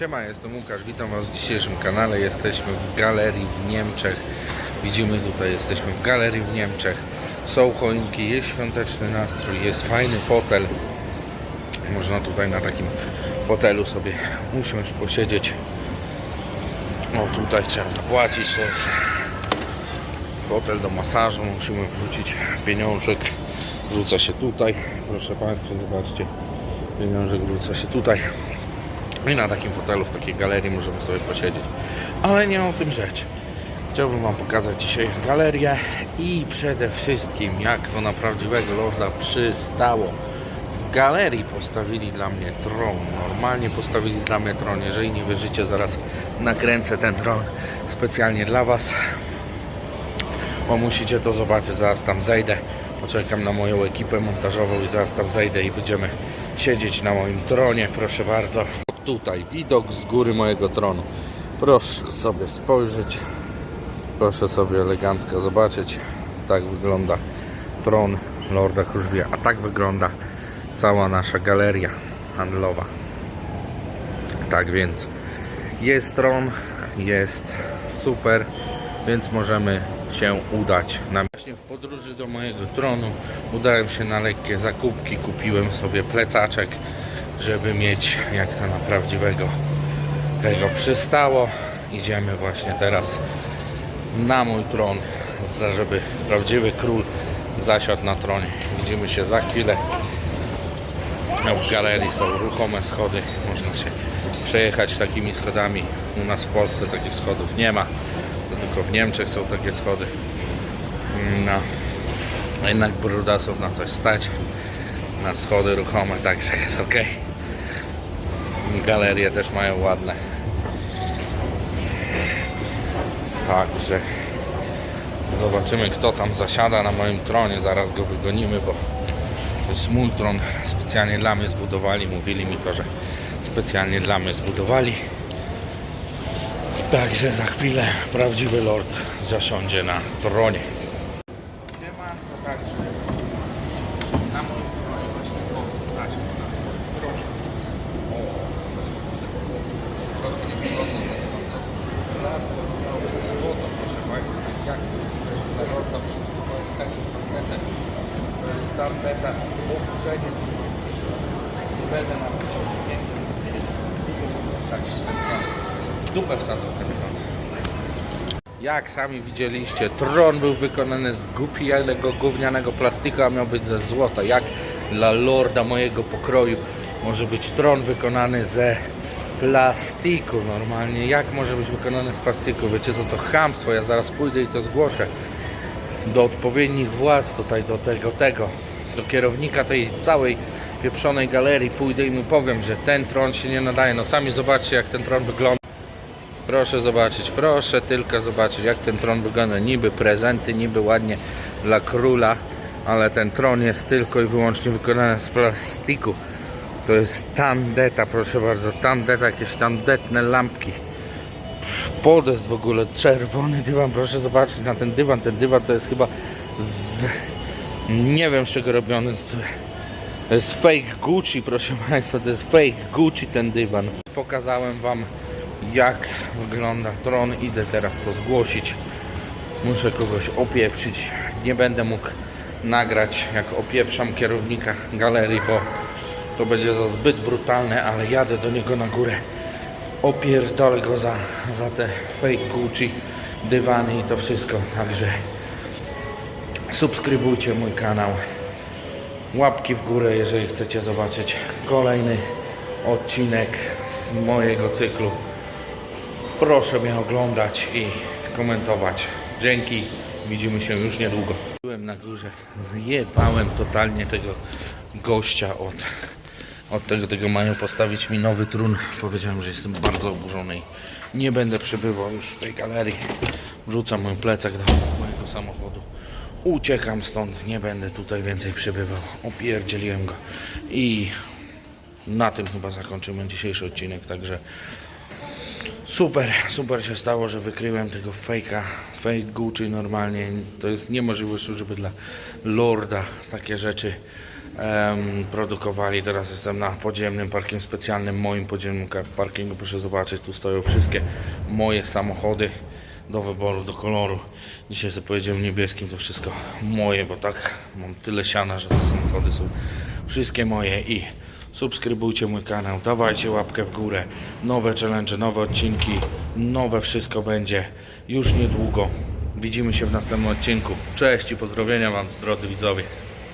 Siema, jestem Łukasz, witam Was w dzisiejszym kanale. Jesteśmy w galerii w Niemczech. Widzimy tutaj, jesteśmy w galerii w Niemczech. Są choinki, jest świąteczny nastrój, jest fajny fotel. Można tutaj na takim fotelu sobie usiąść, posiedzieć. O, tutaj trzeba zapłacić też. Fotel do masażu, musimy wrzucić pieniążek. Wrzuca się tutaj. Proszę Państwa, zobaczcie. Pieniążek wrzuca się tutaj. I na takim fotelu, w takiej galerii możemy sobie posiedzieć. Ale nie o tym rzecz. Chciałbym Wam pokazać dzisiaj galerię i przede wszystkim jak to na prawdziwego lorda przystało. W galerii postawili dla mnie tron. Normalnie postawili dla mnie tron. Jeżeli nie wierzycie, zaraz nakręcę ten tron specjalnie dla Was. Bo musicie to zobaczyć, zaraz tam zejdę. Poczekam na moją ekipę montażową i zaraz tam zejdę i będziemy siedzieć na moim tronie. Proszę bardzo. Tutaj widok z góry mojego tronu. Proszę sobie spojrzeć. Proszę sobie elegancko zobaczyć. Tak wygląda tron Lorda Kruszwila. A tak wygląda cała nasza galeria handlowa. Tak więc jest tron, jest super, więc możemy się udać na właśnie w podróży do mojego tronu udałem się na lekkie zakupki kupiłem sobie plecaczek żeby mieć jak to na prawdziwego tego przystało. Idziemy właśnie teraz na mój tron żeby prawdziwy król zasiadł na tronie. Widzimy się za chwilę. No, w galerii są ruchome schody. Można się przejechać takimi schodami. U nas w Polsce takich schodów nie ma. To tylko w Niemczech są takie schody. No. A jednak brudasów na coś stać. Na schody ruchome także jest ok galerie też mają ładne. Także zobaczymy kto tam zasiada na moim tronie. Zaraz go wygonimy bo to jest mój tron. Specjalnie dla mnie zbudowali. Mówili mi to, że specjalnie dla mnie zbudowali. Także za chwilę prawdziwy lord zasiądzie na tronie. Także na moim tronie właśnie lord zasiął na swoim tronie. O, trochę niewygodnie za to Las to miało być złoto, proszę Państwa. Jak już też dla lorda przygotowałem taką tarpetę. To jest tarpeta poprzednia. Nie będę na. Wsadzić. W dupę wsadzą ten tron. Jak sami widzieliście, tron był wykonany z głupianego gównianego plastiku, a miał być ze złota. Jak dla lorda mojego pokroju może być tron wykonany ze plastiku normalnie? Jak może być wykonany z plastiku? Wiecie co to chamstwo? Ja zaraz pójdę i to zgłoszę do odpowiednich władz tutaj, do tego, tego, do kierownika tej całej pieprzonej galerii pójdę i mu powiem, że ten tron się nie nadaje. No sami zobaczcie jak ten tron wygląda. Proszę zobaczyć, proszę tylko zobaczyć jak ten tron wygląda. Niby prezenty, niby ładnie dla króla, ale ten tron jest tylko i wyłącznie wykonany z plastiku. To jest tandeta, proszę bardzo, tandeta, jakieś tandetne lampki. Podest w ogóle, czerwony dywan, proszę zobaczyć na ten dywan. Ten dywan to jest chyba z... nie wiem z czego robiony, z... Jest fake Gucci, proszę Państwa, to jest fake Gucci ten dywan. Pokazałem Wam jak wygląda tron, idę teraz to zgłosić. Muszę kogoś opieprzyć, nie będę mógł nagrać jak opieprzam kierownika galerii, bo to będzie za zbyt brutalne, ale jadę do niego na górę. Opierdolę go za, za te fake Gucci dywany i to wszystko, także subskrybujcie mój kanał łapki w górę, jeżeli chcecie zobaczyć kolejny odcinek z mojego cyklu. Proszę mnie oglądać i komentować. Dzięki, widzimy się już niedługo. Byłem na górze, zjebałem totalnie tego gościa od, od tego, tego mają postawić mi nowy trun. Powiedziałem, że jestem bardzo oburzony i nie będę przebywał już w tej galerii. Wrzucam mój plecak do mojego samochodu. Uciekam stąd, nie będę tutaj więcej przebywał. Opierdzieliłem go. I na tym chyba zakończymy dzisiejszy odcinek. Także super, super się stało, że wykryłem tego fejka, fake Gucci normalnie. To jest niemożliwość, żeby dla Lorda takie rzeczy produkowali. Teraz jestem na podziemnym parkingu specjalnym, moim podziemnym parkingu. Proszę zobaczyć, tu stoją wszystkie moje samochody do wyboru, do koloru. Dzisiaj sobie powiedziałem niebieskim, to wszystko moje, bo tak mam tyle siana, że te samochody są wszystkie moje i subskrybujcie mój kanał, dawajcie łapkę w górę, nowe challenge, nowe odcinki, nowe wszystko będzie już niedługo. Widzimy się w następnym odcinku. Cześć i pozdrowienia Wam, drodzy widzowie.